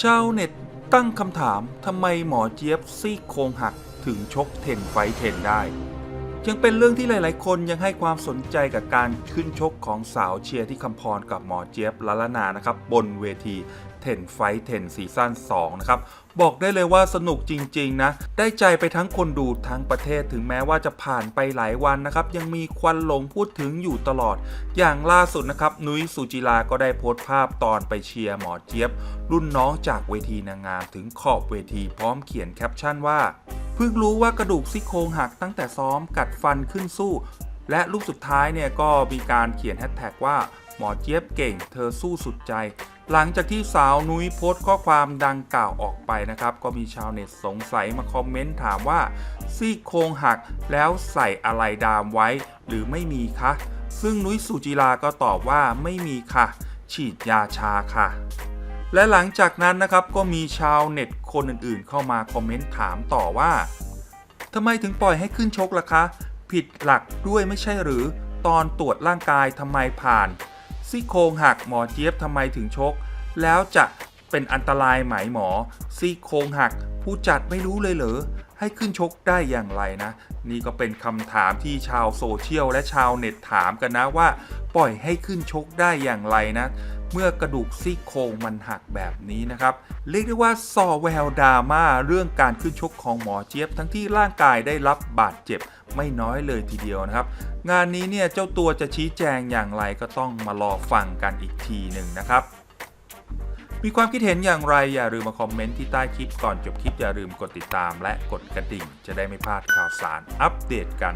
ชาวเน็ตตั้งคำถามทำไมหมอเจี๊ยบซี่โครงหักถึงชกเทนไฟเทนได้ ยังเป็นเรื่องที่หลาย ๆ คนยังให้ความสนใจกับการขึ้นชกของสาวเชียร์ที่คำพรกับหมอเจี๊ยบละละนานะครับ บนเวทีเทนไฟเทนซีซั่น2นะครับ บอกได้เลยว่าสนุกจริง ๆ นะ ได้ใจไปทั้งคนดูทั้งประเทศถึงแม้ว่าจะผ่านไปหลายวันนะครับ ยังมีควันหลงพูดถึงอยู่ตลอด อย่างล่าสุดนะครับ นุ้ยสุจิลาก็ได้โพสต์ภาพตอนไปเชียร์หมอเจี๊ยบ รุ่นน้องจากเวทีนางงามถึงขอบเวทีพร้อมเขียนแคปชั่นว่า เพิ่งรู้ว่ากระดูกซี่โครงหักตั้งแต่ซ้อมกัดฟันขึ้นสู้ และรูปสุดท้ายเนี่ยก็มีการเขียนแฮชแท็กว่าหมอเจี๊ยบเก่ง เธอสู้สุดใจ หลังจากที่สาวนุ้ยโพสต์ข้อความดังกล่าวออกไปนะครับ ก็มีชาวเน็ตสงสัยมาคอมเมนต์ถามว่า ซี่โครงหักแล้วใส่อะไรดามไว้ หรือไม่มีคะ ซึ่งนุ้ยสุจิลาก็ตอบว่าไม่มีค่ะ ฉีดยาชาค่ะ และหลังจากนั้นนะครับก็มีชาวเน็ตคนอื่นๆ เข้ามาคอมเมนต์ถามต่อว่าทำไมถึงปล่อยให้ขึ้นชกล่ะคะ ผิดหลักด้วยไม่ใช่หรือ ตอนตรวจร่างกายทำไมผ่านซี่โครงหักหมอเจี๊ยบทำไมถึงชก แล้วจะเป็นอันตรายไหมหมอซี่โครงหัก ผู้จัดไม่รู้เลยเหรอให้ขึ้นชกได้อย่างไรนะ นี่ก็เป็นคำถามที่ชาวโซเชียลและชาวเน็ตถามกันนะว่า ปล่อยให้ขึ้นชกได้อย่างไรนะ เมื่อกระดูกซี่โครงมันหักแบบนี้นะครับ เรียกได้ว่าซอแววดราม่าเรื่องการขึ้นชกของหมอเจี๊ยบ ทั้งที่ร่างกายได้รับบาดเจ็บไม่น้อยเลยทีเดียวนะครับ งานนี้เนี่ยเจ้าตัวจะชี้แจงอย่างไรก็ต้องมารอฟังกันอีกทีหนึ่งนะครับมีความคิดเห็นอย่างไรอย่าลืมมาคอมเมนต์ที่ใต้คลิปก่อนจบคลิปอย่าลืมกดติดตามและกดกระดิ่ง จะได้ไม่พลาดข่าวสารอัปเดตกัน